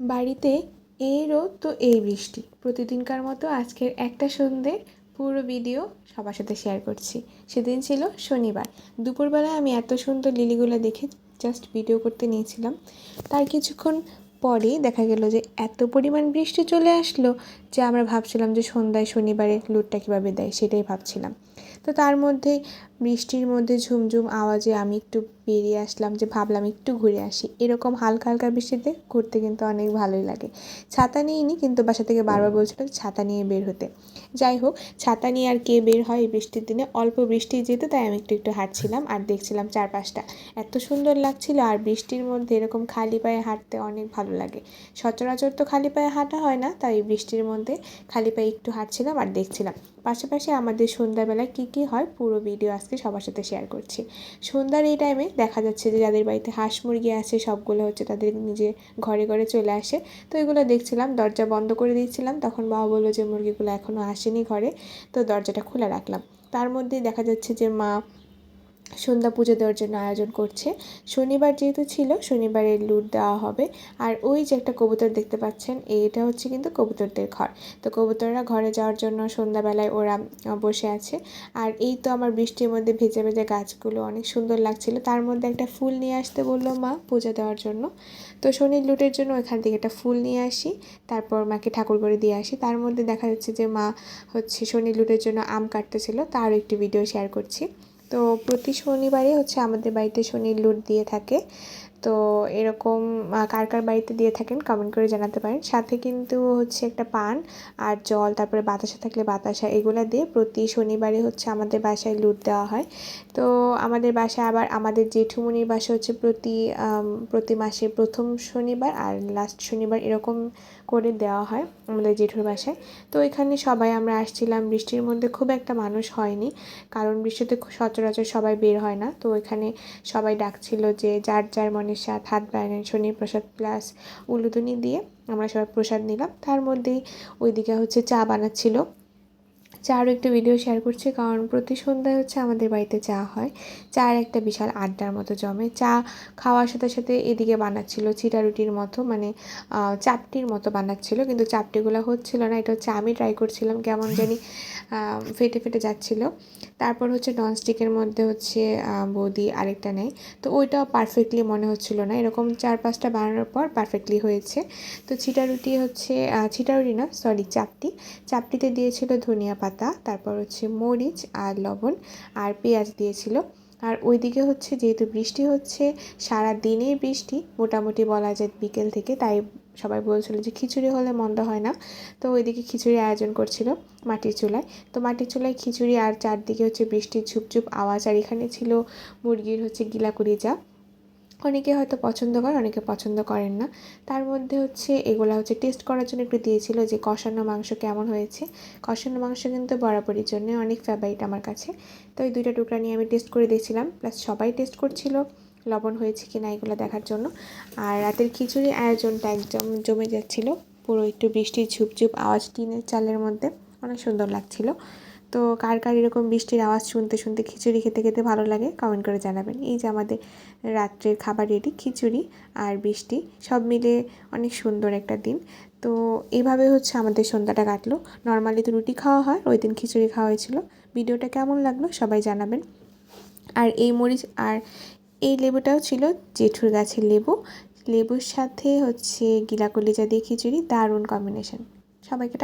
বাড়িতে এই রোদ তো এই বৃষ্টি। প্রতিদিনকার মতো আজকের একটা সন্ধ্যে পুরো ভিডিও সবার সাথে শেয়ার করছি। সেদিন ছিল শনিবার। দুপুরবেলায় আমি এত সুন্দর লিলিগুলো দেখে জাস্ট ভিডিও করতে নিয়েছিলাম। তার কিছুক্ষণ পরেই দেখা গেল যে এত পরিমাণ বৃষ্টি চলে আসলো যে আমরা ভাবছিলাম যে সন্ধ্যায় শনিবারে লুটটা কীভাবে দেয়, সেটাই ভাবছিলাম। তো তার মধ্যেই বৃষ্টির মধ্যে ঝুমঝুম আওয়াজে আমি একটু বেরিয়ে আসলাম যে ভাবলাম একটু ঘুরে আসি। এরকম হালকা হালকা বৃষ্টিতে ঘুরতে কিন্তু অনেক ভালোই লাগে। ছাতা নিইনি কিন্তু বাসা থেকে বারবার বলছিল ছাতা নিয়ে বের হতে। যাই হোক, ছাতা নিয়ে আর কে বের হয় এই বৃষ্টির দিনে? অল্প বৃষ্টি যেত তাই আমি একটু একটু হাঁটছিলাম আর দেখছিলাম চারপাশটা। এত সুন্দর লাগছিল আর বৃষ্টির মধ্যে এরকম খালি পায়ে হাঁটতে অনেক ভালো লাগে। সচরাচর তো খালি পায়ে হাঁটা হয় না, তাই বৃষ্টির মধ্যে খালি পায়ে একটু হাঁটছিলাম আর দেখছিলাম। পাশাপাশি আমাদের সন্ধ্যাবেলায় কী কী হয় পুরো ভিডিও আজকে সবার সাথে শেয়ার করছি। সন্ধ্যার এই টাইমে দেখা যাচ্ছে যে যাদের বাড়িতে হাঁস মুরগি আছে, সবগুলো হচ্ছে তাদের নিজে ঘরে ঘরে চলে আসে। তো এগুলো দেখছিলাম, দরজা বন্ধ করে দিয়েছিলাম, তখন বাবা বলল যে মুরগিগুলো এখনও আসেনি ঘরে, তো দরজাটা খোলা রাখলাম। তার মধ্যে দেখা যাচ্ছে যে মা সন্ধ্যা পুজো দেওয়ার জন্য আয়োজন করছে। শনিবার যেহেতু ছিল শনিবারের লুট দেওয়া হবে। আর ওই যে একটা কবুতর দেখতে পাচ্ছেন এইটা হচ্ছে কিন্তু কবুতরদের ঘর। তো কবুতররা ঘরে যাওয়ার জন্য সন্ধ্যাবেলায় ওরা বসে আছে। আর এই তো আমার বৃষ্টির মধ্যে ভেজে ভেজে গাছগুলো অনেক সুন্দর লাগছিল। তার মধ্যে একটা ফুল নিয়ে আসতে বলল মা পূজা দেওয়ার জন্য। তো শনির লুটের জন্য ওইখান থেকে একটা ফুল নিয়ে আসি, তারপর মাকে ঠাকুর করে দিয়ে আসি। তার মধ্যে দেখা যাচ্ছে যে মা হচ্ছে শনি লুটের জন্য আম কাটতেছিল তার একটি ভিডিও শেয়ার করছি। তো প্রতি শনিবারে হচ্ছে আমাদের বাড়িতে শনির লুট দিয়ে থাকে। তো এরকম কার কার বাড়িতে দিয়ে থাকেন কমেন্ট করে জানাতে পারেন। সাথে কিন্তু হচ্ছে একটা পান আর জল, তারপরে বাতাসা থাকলে বাতাসা, এগুলো দিয়ে প্রতি শনিবারে হচ্ছে আমাদের বাসায় লুট দেওয়া হয়। তো আমাদের বাসায় আবার আমাদের জেঠুমনির বাসা হচ্ছে প্রতি প্রতি মাসে প্রথম শনিবার আর লাস্ট শনিবার এরকম করে দেওয়া হয় আমাদের জেঠুর বাসায়। তো এখানে সবাই আমরা আসছিলাম, বৃষ্টির মধ্যে খুব একটা মানুষ হয়নি, কারণ বৃষ্টিতে সচরাচর সবাই বের হয় না। তো এখানে সবাই ডাকছিল যে যার যার মনের সাথ হাত বাইরেন শনি প্রসাদ প্লাস উলুদুনি দিয়ে আমরা সবাই প্রসাদ নিলাম। তার মধ্যেই ওইদিকে হচ্ছে চা বানাচ্ছিল। চারও একটু ভিডিও শেয়ার করছি, কারণ প্রতি সন্ধ্যায় হচ্ছে আমাদের বাড়িতে চা হয়। চার একটা বিশাল আড্ডার মতো জমে। চা খাওয়ার সাথে সাথে এদিকে বানাচ্ছিল চিটা রুটির মতো মানে চাপটির মতো বানাচ্ছিল, কিন্তু চাপটিগুলো হচ্ছিল না। এটা হচ্ছে আমি ট্রাই করছিলাম কেমন জানি ফেটে ফেটে যাচ্ছিল। তারপর হচ্ছে ননস্টিকের মধ্যে হচ্ছে বৌদি আরেকটা নেয়। তো ওইটাও পারফেক্টলি মনে হচ্ছিল না। এরকম চার পাঁচটা বানানোর পর পারফেক্টলি হয়েছে। তো ছিটা রুটি হচ্ছে ছিটা রুটি না সরি চাপটি। চাপটিতে দিয়েছিল ধনিয়া পাতা। তারপর হচ্ছে মরিচ আর লবণ আর পেঁয়াজ দিয়েছিল। আর ওইদিকে হচ্ছে যেহেতু বৃষ্টি হচ্ছে, সারা দিনেই বৃষ্টি, মোটামুটি বলা যায় বিকেল থেকে, তাই সবাই বলছিল যে খিচুড়ি হলে মন্দ হয় না। তো ওইদিকে খিচুড়ি আয়োজন করছিল মাটির চুলায়। তো মাটির চুলায় খিচুড়ি আর চারদিকে হচ্ছে বৃষ্টির ঝুপঝুপ আওয়াজ, আর এখানে ছিল মুরগির হচ্ছে গিলাকুড়ি যা অনেকে হয়তো পছন্দ করে অনেকে পছন্দ করেন না। তার মধ্যে হচ্ছে এগুলো হচ্ছে টেস্ট করার জন্য একটু দিয়েছিল যে কষানো মাংস কেমন হয়েছে। কষানো মাংস কিন্তু বরাবরই জন্য অনেক ফেভারিট আমার কাছে। তো ওই দুইটা টুকরা নিয়ে আমি টেস্ট করে দিয়েছিলাম প্লাস সবাই টেস্ট করছিল, লবণ হয়েছে কি না এগুলো দেখার জন্য। আর রাতের খিচুড়ি আয়োজনটা একদম জমে যাচ্ছিল। পুরো একটু বৃষ্টির ঝুপঝুপ আওয়াজ টিনের চালের মধ্যে। অনেক সুন্দর লাগছিল। তো কার কার এরকম বৃষ্টির আওয়াজ শুনতে শুনতে খিচুড়ি খেতে খেতে ভালো লাগে কমেন্ট করে জানাবেন। এই যে আমাদের রাত্রের খাবার রেডি খিচুড়ি আর বৃষ্টি সব মিলে অনেক সুন্দর একটা দিন। তো এইভাবে হচ্ছে আমাদের সন্ধ্যাটা কাটলো। নর্মালি তো রুটি খাওয়া হয়, ওই দিন খিচুড়ি খাওয়া হয়েছিল। ভিডিওটা কেমন লাগল সবাই জানাবেন। আর এই মরিচ আর এই লেবুটাও ছিল জেঠুর গাছের লেবু। লেবুর সাথে হচ্ছে গিলা কলিজা দিয়ে খিচুড়ি, দারুণ কম্বিনেশন সবাইকে